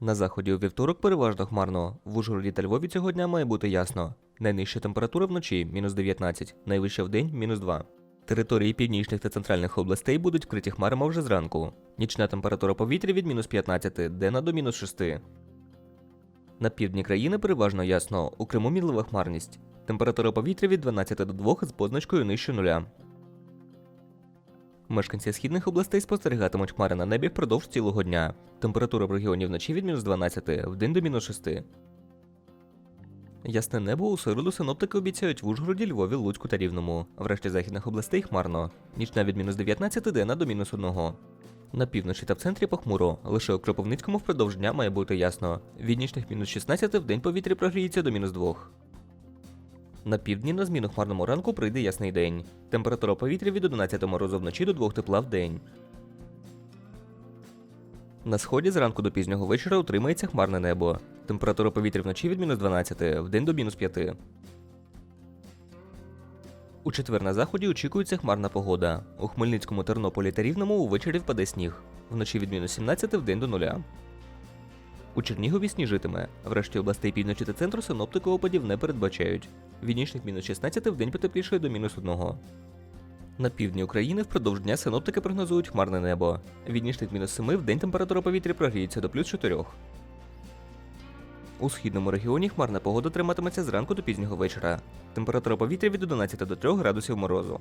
На заході у вівторок переважно хмарно. В Ужгороді та Львові цього дня має бути ясно. Найнижча температура вночі мінус 19, найвища вдень мінус 2. Території північних та центральних областей будуть вкриті хмарами вже зранку. Нічна температура повітря від мінус 15, денна до мінус 6. На півдні країни переважно ясно, у Криму мінлива хмарність. Температура повітря від 12 до 2 з позначкою нижче нуля. Мешканці східних областей спостерігатимуть хмари на небі впродовж цілого дня. Температура в регіоні вночі від мінус 12, вдень до мінус 6. Ясне небо у середу синоптики обіцяють в Ужгороді, Львові, Луцьку та Рівному. В решті західних областей хмарно. Нічна від мінус 19 денна до мінус 1. На півночі та в центрі похмуро, лише у Кропивницькому впродовж дня має бути ясно. Від нічних мінус 16 в день повітря прогріється до мінус 2. На півдні на зміну хмарному ранку прийде ясний день. Температура повітря від 11 морозу вночі до 2 тепла в день. На сході зранку до пізнього вечора утримається хмарне небо. Температура повітря вночі від мінус 12, вдень до мінус 5. У четвер на заході очікується хмарна погода. У Хмельницькому, Тернополі та Рівному увечері впаде сніг. Вночі від мінус 17 вдень до нуля. У Чернігові сніжитиме. Врешті областей півночі та центру синоптики опадів не передбачають. Від нічних мінус 16 в день потеплішає до мінус 1. На півдні України впродовж дня синоптики прогнозують хмарне небо. Від нічних мінус 7 в день температура повітря прогріється до плюс 4. У східному регіоні хмарна погода триматиметься зранку до пізнього вечора. Температура повітря від 11 до 3 градусів морозу.